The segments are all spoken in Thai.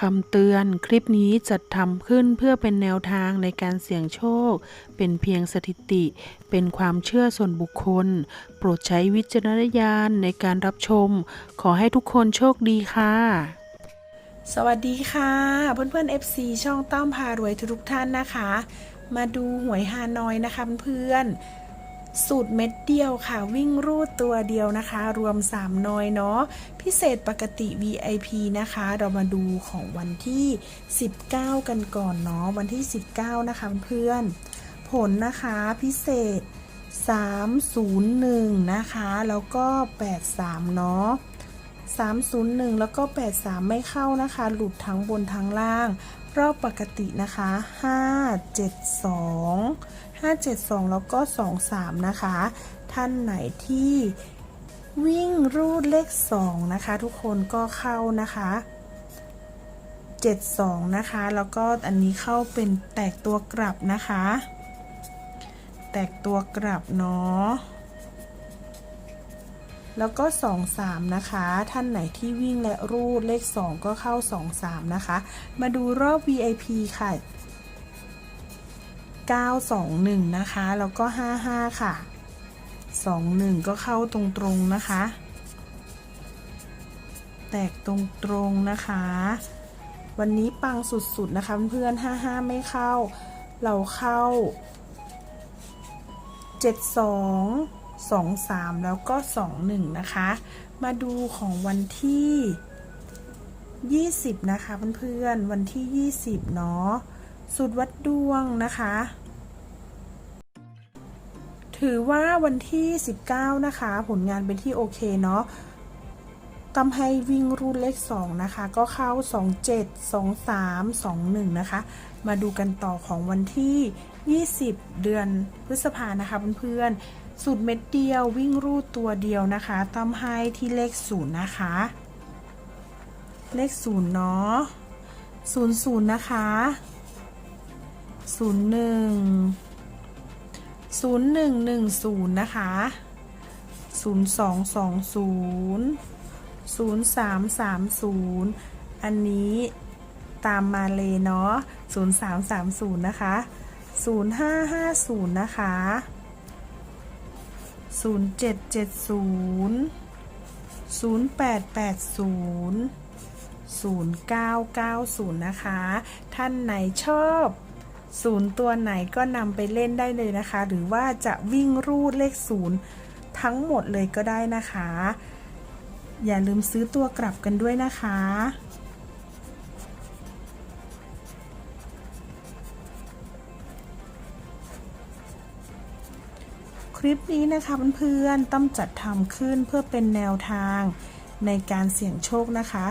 คำเตือนคลิปนี้จัดทำขึ้นเพื่อเป็นแนวทางในการเสี่ยงโชค เป็นเพียงสถิติ เป็นความเชื่อส่วนบุคคล โปรดใช้วิจารณญาณในการรับชม ขอให้ทุกคนโชคดีค่ะ สวัสดีค่ะเพื่อนๆ FC ช่องต้อมพารวยทุกท่านนะคะ มาดูหวยฮานอยนะคะเพื่อนๆ สูตรเม็ดเดียวค่ะ วิ่งรูดตัวเดียวนะคะ รวม 3 นอยเนาะพิเศษปกติ VIP นะคะ เรามาดูของวันที่ 19 กันก่อนเนาะวันที่ 19 นะคะเพื่อนผลนะคะพิเศษ 301 นะคะ แล้วก็ 83 เนาะ 301 แล้วก็ 83 ไม่เข้านะคะ หลุดทั้งบนทั้งล่าง รอบปกตินะคะ 572 572 แล้วก็ 23 นะคะ ท่านไหนที่วิ่งรูดเลข 2 นะคะ ทุกคนก็เข้านะคะ 72 นะคะ แล้วก็อันนี้เข้าเป็นแตกตัวกลับนะคะ แตกตัวกลับเนาะ แล้วก็ 2 3 นะคะ ท่านไหนที่วิ่งและรูดเลข 2 ก็เข้า 2 3 นะคะ มาดูรอบ VIP ค่ะ 921 นะคะ แล้วก็ 55 ค่ะ 21 ก็เข้าตรงๆนะคะ แตกตรงๆนะคะ วันนี้ปังสุดๆนะคะเพื่อนๆ55 ไม่เข้า เราเข้า 72 23 แล้วก็ 21 นะคะ มาดูของวันที่ 20 นะคะเพื่อนๆ วันที่ 20 เนาะสุดวัดดวงนะคะ ถือว่าวันที่ 19 นะคะ ผลงานเป็นที่โอเคเนาะทำให้วิ่งรูดเลข 2 นะคะ ก็เข้า 27 23 21 นะคะ มาดูกันต่อของวันที่ 20 เดือนพฤษภานะคะเพื่อนๆ สูตรเม็ดเดียววิ่งรูดตัวเดียวนะคะต้อมให้ที่เลขศูนย์นะคะ เลขศูนย์เนาะศูนย์ศูนย์นะคะศูนย์หนึ่งศูนย์หนึ่งหนึ่งศูนย์นะคะศูนย์สองสองศูนย์ศูนย์สามสามศูนย์อันนี้ตามมาเลยเนาะศูนย์สามสามศูนย์นะคะศูนย์ห้าห้าศูนย์นะคะ 0770 0880 0990 นะคะ ท่านไหนชอบศูนย์ตัวไหนก็นำไปเล่นได้เลยนะคะ หรือว่าจะวิ่งรูดเลขศูนย์ทั้งหมดเลยก็ได้นะคะ อย่าลืมซื้อตัวกลับกันด้วยนะคะ คลิปนี้นะคะเพื่อนๆต้องจัดทำขึ้นเพื่อเป็นแนวทางในการเสี่ยงโชคนะคะ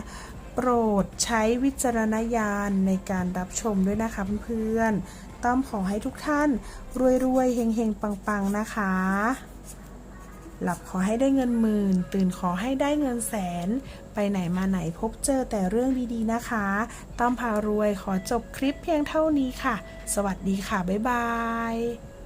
โปรดใช้วิจารณญาณในการรับชมด้วยนะคะเพื่อนๆต้อมขอให้ทุกท่าน รวยๆเฮงๆ ปังๆ นะคะ หลับขอให้ได้เงินหมื่น ตื่นขอให้ได้เงินแสน ไปไหนมาไหนพบเจอแต่เรื่องดีๆนะคะ ต้อมพารวยขอจบคลิปเพียงเท่านี้ค่ะ สวัสดีค่ะ บ๊ายบาย